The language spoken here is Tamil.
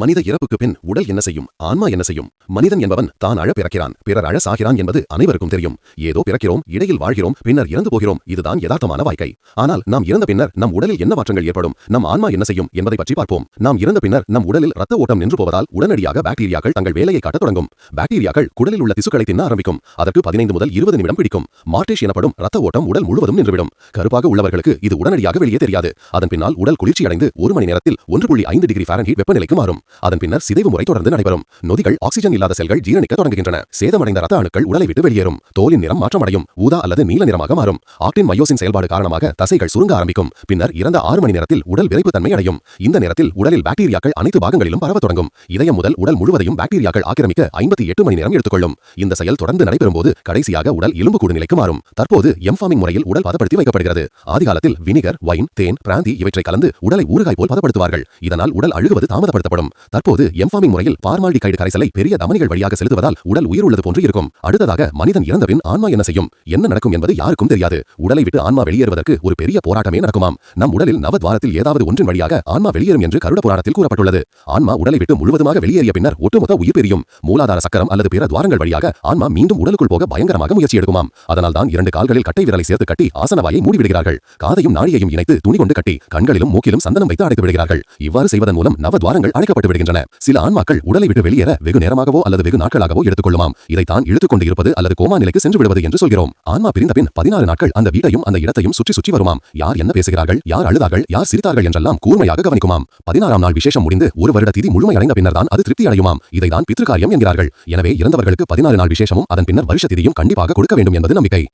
மனித இறப்புக்கு பின் உடல் என்ன செய்யும் ஆன்மா என்ன செய்யும்? மனிதன் என்பவன் தான் அழ பிறக்கிறான். பிறர் அழ சாகிறான் என்பது அனைவருக்கும் தெரியும். ஏதோ பிறக்கிறோம் இடையில் வாழ்கிறோம் பின்னர் இறந்து போகிறோம் இதுதான் யதார்த்தமான வாழ்க்கை. ஆனால் நாம் இறந்த பின்னர் நம் உடலில் என்ன மாற்றங்கள் ஏற்படும்? நம் ஆன்மா என்ன செய்யும் என்பதை பற்றி பார்ப்போம். நாம் இறந்த பின்னர் நம் உடலில் ரத்த ஓட்டம் நின்று போவதால் உடனடியாக பாக்டீரியாக்கள் தங்கள் வேலையை காட்டத் தொடங்கும். பாக்டீரியாக்கள் குடலில் உள்ள திசுக்களை தின்ன ஆரம்பிக்கும். அதற்கு பதினைந்து முதல் இருபது நிமிடம் பிடிக்கும். மார்டேஷ் எனப்படும் ரத்த ஓட்டம் உடல் முழுவதும் நின்றுவிடும். கருப்பாக உள்ளவர்களுக்கு இது உடனடியாக வெளியே தெரியாது. அதன் பின்னால் உடல் குளிர்ச்சியடைந்து ஒரு மணி நேரத்தில் ஒன்று புள்ளி ஐந்து டிகிரி ஃபாரன்ஹீட் வெப்பநிலைக்கு மாறும். அதன் பின்னர் சிதைவு முறை தொடர்ந்து நடைபெறும். நொதிகள் ஆக்சிஜன் இல்லாத செல்கள் ஜீரணிக்க தொடங்குகின்றன. சேதமடைந்த ரத்த அணுக்கள் உடலை விட்டு வெளியேறும். தோலின் நிறம் மாற்றமடையும். ஊதா அல்லது நீல நிறமாக மாறும். ஆக்டின் மயோசின் செயல்பாடு காரணமாக தசைகள் சுருங்க ஆரம்பிக்கும். பின்னர் இறந்த ஆறு மணி நேரத்தில் உடல் விரைப்புத்தன்மை அடையும். இந்த நேரத்தில் உடலில் பாக்டீரியாக்கள் அனைத்து பாகங்களிலும் பரவ தொடங்கும். இதயம் முதல் உடல் முழுவதையும் பாக்டீரியாக்கள் ஆக்கிரமிக்க ஐம்பத்தி எட்டு மணி நேரம் எடுத்துக்கொள்ளும். இந்த செயல் தொடர்ந்து நடைபெறும் போது கடைசியாக உடல் எலும்புக்கூடு நிலைக்கு மாறும். தற்போது எம்ஃபாமிங் முறையில் உடல் பதப்படுத்தி வைக்கப்படுகிறது. ஆதிகாலத்தில் வினிகர் வைன் தேன் பிராந்தி இவற்றை கலந்து உடலை ஊறுகாய் போல் பதப்படுத்துவார்கள். இதனால் உடல் அழுகுவது தாமதப்படுத்தப்படும். தற்போது எம்ஃபார்மிங் முறையில் பார்மால்டிகைடு கரைசலை பெரிய தமனிகள் வழியாக செலுத்துவதால் உடல் உயிர் உள்ளது போன்று இருக்கும். அடுத்ததாக மனிதன் இறந்தபின் ஆன்மா என்ன செய்யும்? என்ன நடக்கும் என்பது யாருக்கும் தெரியாது. உடலை விட்டு ஆன்மா வெளியேறுவதற்கு ஒரு பெரிய போராட்டமே நடக்குமாம். நம் உடலில் நவத்வாரத்தில் ஏதாவது ஒன்றின் வழியாக ஆன்மா வெளியேறும் என்று கருட புராணத்தில் கூறப்பட்டுள்ளது. ஆன்மா உடலை விட்டு முழுவதுமாக வெளியேறிய பின்னர் ஒட்டுமொத்த உயிர் பெரியும். மூலாதார சக்கரம் அல்லது பிற துவாரங்கள் வழியாக ஆன்மா மீண்டும் உடலுக்குள் போக பயங்கரமாக முயற்சி எடுக்குமாம். அதனால் தான் இரண்டு கால்களில் கட்டை விரலை சேர்த்து கட்டி ஆசனவாயை மூடிவிடுகிறார்கள். காதையும் நாடியையும் இணைத்து துணி கொண்டு கட்டி கண்களிலும் மூக்கிலும் சந்தனம் வைத்து அடைத்து விடுகிறார்கள். இவ்வாறு செய்வதன் மூலம் நவத்வாரங்கள் விடுகின்றன சில ஆன்மாக்கள் உடலை விட்டு வெளியேற வெகு நேரமாகவோ அல்லது வெகு நாட்களாகவோ எடுத்துக்கொள்ளுமாம். இதைத்தான் இழுத்துக்கொண்டு இருப்பது அல்லது கோமா நிலைக்கு சென்று விடுவது என்று சொல்கிறோம். ஆன்மா பிரிந்த பின் பதினாறு நாட்கள் அந்த வீட்டையும் அந்த இடத்தையும் சுற்றி சுற்றி வருமாம். யார் என்ன பேசுகிறார்கள் யார் அழுதார்கள் யார் சிரித்தார்கள் என்றெல்லாம் கூர்மையாக கவனிக்குமாம். பதினாறாம் நாள் விசேஷம் முடிந்து ஒரு வருட திதி முழுமையடைந்த பின்னர் தான் அது திருப்தி அடையுமாம். இதைதான் பித்ருகாரியம் என்கிறார்கள். எனவே இறந்தவர்களுக்கு பதினாறு நாள் விசேஷமும் அதன் பின்னர் வருஷ திதியும் கண்டிப்பாக கொடுக்க வேண்டும் என்பது நம்பிக்கை.